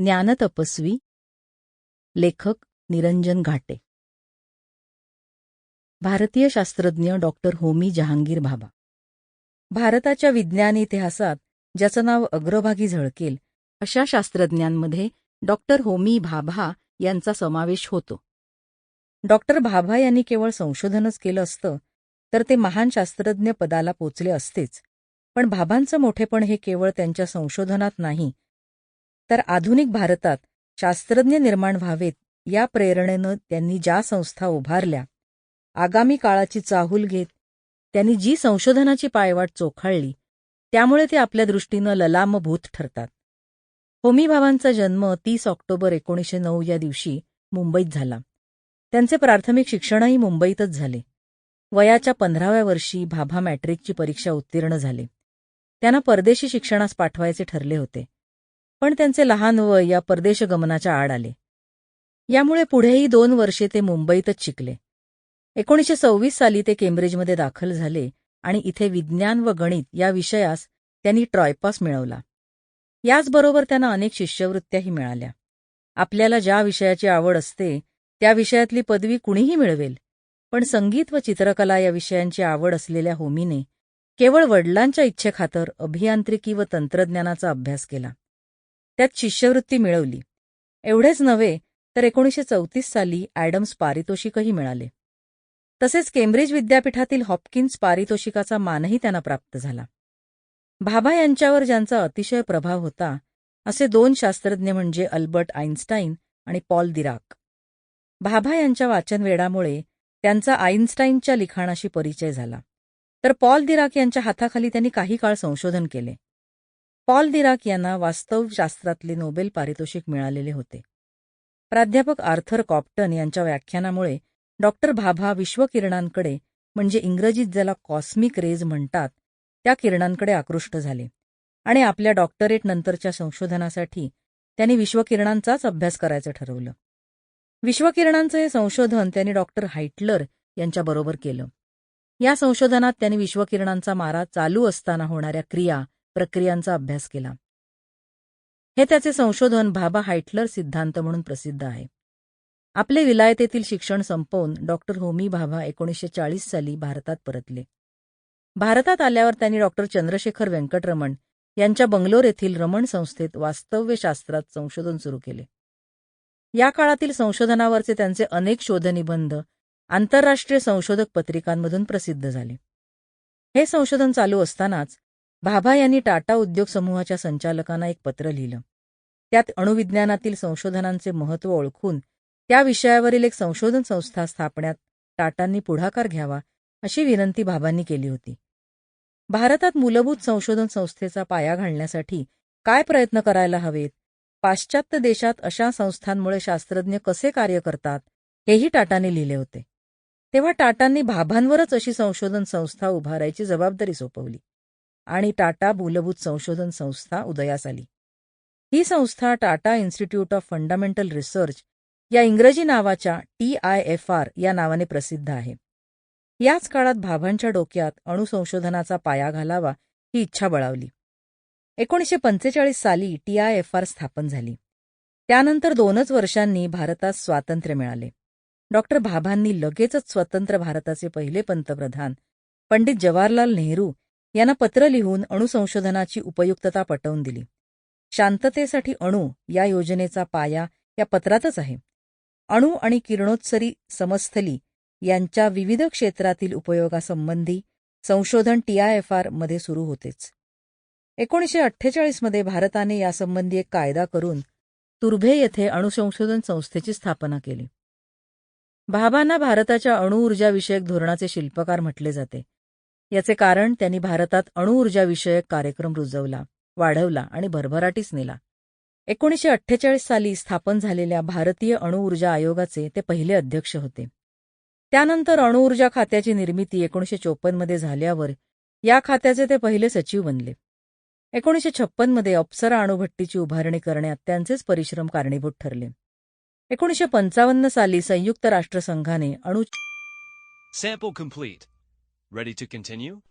ज्ञानतपस्वी. लेखक निरंजन घाटे. भारतीय शास्त्रज्ञ डॉक्टर होमी जहांगीर भाभा भारताच्या विज्ञान इतिहासात ज्याचं नाव अग्रभागी झळकेल अशा शास्त्रज्ञांमध्ये डॉक्टर होमी भाभा यांचा समावेश होतो. डॉक्टर भाभा यांनी केवळ संशोधनच केलं असतं तर ते महान शास्त्रज्ञ पदाला पोचले असतेच. पण भाभांचं मोठेपण हे केवळ त्यांच्या संशोधनात नाही तर आधुनिक भारतात शास्त्रज्ञ निर्माण व्हावेत या प्रेरणेनं त्यांनी ज्या संस्था उभारल्या आगामी काळाची चाहूल घेत त्यांनी जी संशोधनाची पायवाट चोखाळली त्यामुळे ते आपल्या दृष्टीनं ललामभूत ठरतात. होमीभावांचा जन्म तीस ऑक्टोबर एकोणीसशे नऊ या दिवशी मुंबईत झाला. त्यांचे प्राथमिक शिक्षणही मुंबईतच झाले. वयाच्या पंधराव्या वर्षी भाभा मॅट्रिकची परीक्षा उत्तीर्ण झाले. त्यांना परदेशी शिक्षणास पाठवायचे ठरले होते. पण त्यांचे लहान वय या परदेशगमनाच्या आड आले. यामुळे पुढेही दोन वर्षे ते मुंबईतच शिकले. एकोणीसशे सव्वीस साली ते केम्ब्रिजमध्ये दाखल झाले आणि इथे विज्ञान व गणित या विषयास त्यांनी ट्रॉयपास मिळवला. याचबरोबर त्यांना अनेक शिष्यवृत्त्याही मिळाल्या. आपल्याला ज्या विषयाची आवड असते त्या विषयातली पदवी कुणीही मिळवेल पण संगीत व चित्रकला या विषयांची आवड असलेल्या होमीने केवळ वडिलांच्या इच्छेखातर अभियांत्रिकी व तंत्रज्ञानाचा अभ्यास केला. त्यात शिष्यवृत्ती मिळवली. एवढेच नव्हे तर एकोणीसशे चौतीस साली ॲडम्स पारितोषिकही मिळाले. तसेच केम्ब्रिज विद्यापीठातील हॉपकिन्स पारितोषिकाचा मानही त्यांना प्राप्त झाला. भाभा यांच्यावर ज्यांचा अतिशय प्रभाव होता असे दोन शास्त्रज्ञ म्हणजे अल्बर्ट आईन्स्टाईन आणि पॉल दिराक. भाभा यांच्या वाचनवेडामुळे त्यांचा आईन्स्टाईनच्या लिखाणाशी परिचय झाला. तर पॉल दिराक यांच्या हाताखाली त्यांनी काही काळ संशोधन केले. पॉल दिराक यांना वास्तवशास्त्रातले नोबेल पारितोषिक मिळालेले होते. प्राध्यापक आर्थर कॉप्टन यांच्या व्याख्यानामुळे डॉक्टर भाभा विश्वकिरणांकडे म्हणजे इंग्रजीत ज्याला कॉस्मिक रेज म्हणतात त्या किरणांकडे आकृष्ट झाले. आणि आपल्या डॉक्टरेट नंतरच्या संशोधनासाठी त्यांनी विश्वकिरणांचाच अभ्यास करायचं ठरवलं. विश्वकिरणांचं हे संशोधन त्यांनी डॉक्टर हाइटलर यांच्याबरोबर केलं. या संशोधनात त्यांनी विश्वकिरणांचा मारा चालू असताना होणाऱ्या क्रिया प्रक्रियांचा अभ्यास केला. हे त्याचे संशोधन भाबा हायटलर सिद्धांत म्हणून प्रसिद्ध आहे. आपले विलायतेतील शिक्षण संपवून डॉक्टर होमी भाभा एकोणीसशे चाळीस साली भारतात परतले. भारतात आल्यावर त्यांनी डॉक्टर चंद्रशेखर व्यंकटरमण यांच्या बंगलोर येथील रमण संस्थेत वास्तव्यशास्त्रात संशोधन सुरू केले. या काळातील संशोधनावरचे त्यांचे अनेक शोधनिबंध आंतरराष्ट्रीय संशोधक पत्रिकांमधून प्रसिद्ध झाले. हे संशोधन चालू असतानाच भाभा यांनी टाटा उद्योग समूहाच्या संचालकांना एक पत्र लिहिलं. त्यात अणुविज्ञानातील संशोधनांचे महत्त्व ओळखून त्या विषयावरील एक संशोधन संस्था स्थापण्यात टाटांनी पुढाकार घ्यावा अशी विनंती भाभांनी केली होती. भारतात मूलभूत संशोधन संस्थेचा पाया घालण्यासाठी काय प्रयत्न करायला हवेत? पाश्चात्य देशात अशा संस्थांमुळे शास्त्रज्ञ कसे कार्य करतात? हेही टाटाने लिहिले होते. तेव्हा टाटांनी भाभांवरच अशी संशोधन संस्था उभारायची जबाबदारी सोपवली. आणि टाटा मूलभूत संशोधन संस्था उदयास आली. ही संस्था Tata institute of fundamental research या इंग्रजी नावाच्या टी आय एफ आर या नावाने प्रसिद्ध आहे. याच काळात भाभांच्या डोक्यात अणुसंशोधनाचा पाया घालावा ही इच्छा बळावली. एकोणीसशे पंचेचाळीस साली टी आय एफ आर स्थापन झाली. त्यानंतर दोनच वर्षांनी भारतात स्वातंत्र्य मिळाले. डॉक्टर भाभांनी लगेचच स्वतंत्र भारताचे पहिले पंतप्रधान पंडित जवाहरलाल नेहरू यांना पत्र लिहून अणुसंशोधनाची उपयुक्तता पटवून दिली. शांततेसाठी अणू या योजनेचा पाया या पत्रातच आहे. अणू आणि किरणोत्सरी समस्थली यांच्या विविध क्षेत्रातील उपयोगासंबंधी संशोधन टीआयएफआरमध्ये सुरू होतेच. एकोणीसशे अठ्ठेचाळीसमध्ये भारताने यासंबंधी एक कायदा करून तुर्भे येथे अणुसंशोधन संस्थेची स्थापना केली. भाभांना भारताच्या अणुऊर्जाविषयक धोरणाचे शिल्पकार म्हटले जाते. याचे कारण त्यांनी भारतात अणुऊर्जाविषयक कार्यक्रम रुजवला वाढवला आणि भरभराटीस नेला. एकोणीसशे अठ्ठेचाळीस साली स्थापन झालेल्या भारतीय अणुऊर्जा आयोगाचे ते पहिले अध्यक्ष होते. त्यानंतर अणुऊर्जा खात्याची निर्मिती एकोणीसशे चोपन्नमध्ये झाल्यावर या खात्याचे ते पहिले सचिव बनले. एकोणीसशे छप्पनमध्ये अप्सरा अणुभट्टीची उभारणी करण्यात त्यांचेच परिश्रम कारणीभूत ठरले. एकोणीसशे पंचावन्न साली संयुक्त राष्ट्रसंघाने अणु sample complete. Ready to continue?